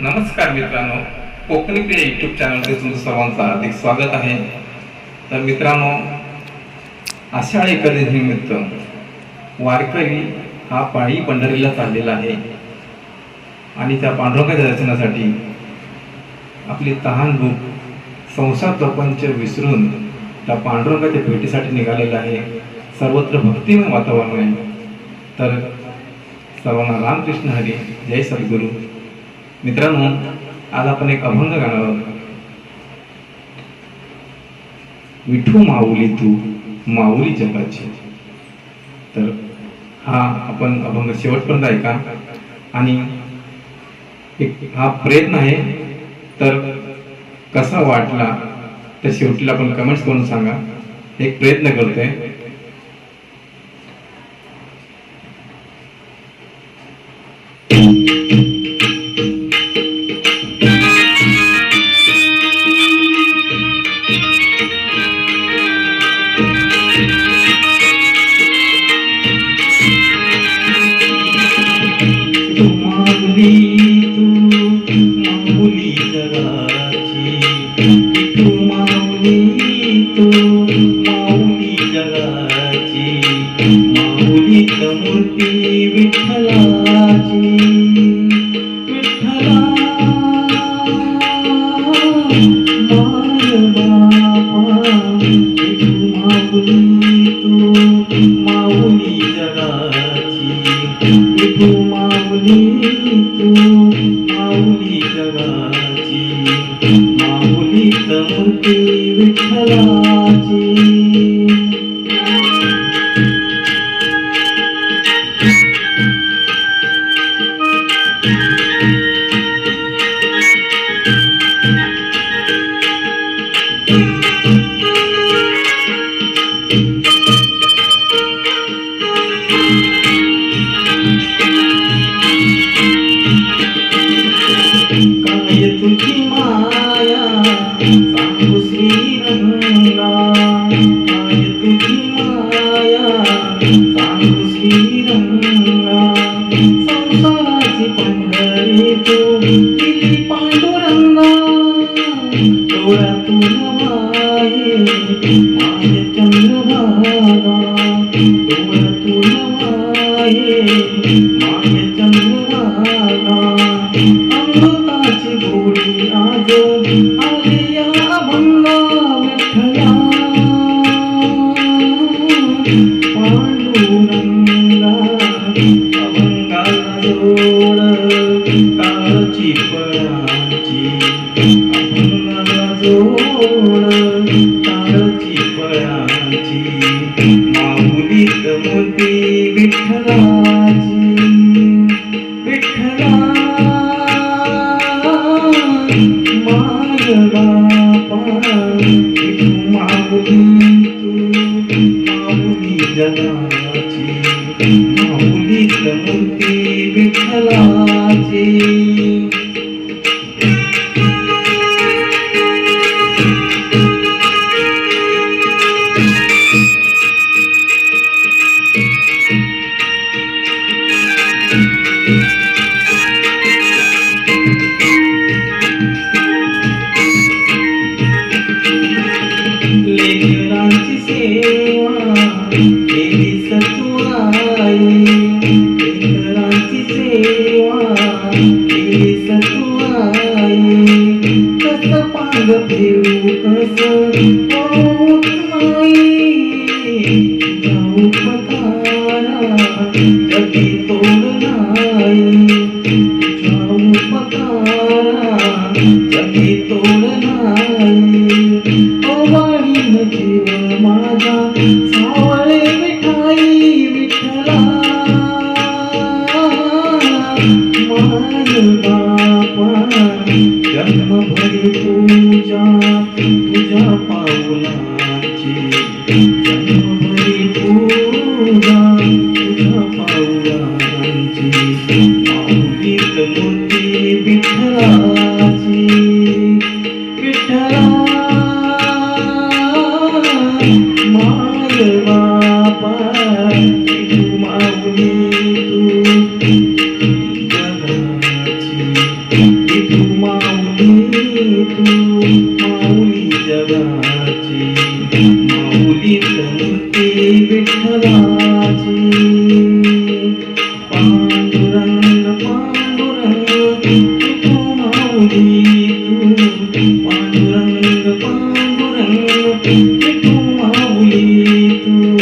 नमस्कार मित्रांनो. कोकणी प्रिय युट्यूब चॅनलमध्ये तुमचं सर्वांचं हार्दिक स्वागत आहे. तर मित्रांनो आषाढी एकादशीनिमित्त वारकरी हा पायी पंढरीला चाललेला आहे. आणि त्या पांडुरंगाच्या दर्शनासाठी आपली तहान भूक संसार प्रपंच विसरून त्या पांडुरंगाच्या भेटीसाठी निघालेला आहे. सर्वत्र भक्तिमय वातावरण आहे. तर सर्वांना रामकृष्ण हरी जय सद्गुरू. मित्रांनो आज आपण एक अभंग गाणार आहोत. विठू माऊली तू माऊली जगाची. तर हा आपण अभंग शेवटपर्यंत ऐका. आणि एक हा प्रयत्न आहे तर कसा वाटला तर शेवटीला आपण कमेंट्स करून सांगा. एक प्रयत्न करतोय. तू माऊली जगाची माऊली मूर्ती विठ्ठलाची विठ्ठला माय बापा तू माऊली तू माऊली जगाची तू माऊली तू माऊली संसाराची पंढरी तू दिली पांडुरंगा. डोळ्यातून वाहे माझे चंद्रभागा. डोळ्यातून वाहे माझे चंद्रभागा. अमृताची गोडी आज काळची फळाची अभंगाला जोड काळची फळाची माऊलीत मूर्ती विठ्ठलाची. विठ्ठला माय बापा माऊली तू. माऊली जगाची लेकरांची सेवा केली सतुआई कस पांग फिरू कस होत तोड नाही तोड नाही पूजा पूजा पाऊलाची जन्मभरी पूजा पूजा पाऊलाची पाऊलीत मूर्ती विठ्ठलाची. विठ्ठला माय माऊली जगाची माऊली संती विठ्ठलाची. पांडुरंग पांडुरंग तू माऊली तू पांडुरंग पांडुरंग तू माऊली तू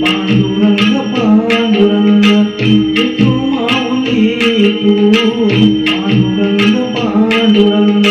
पांडुरंग पांडुरंग तू माऊली तू पांडुरंग पांडुरंग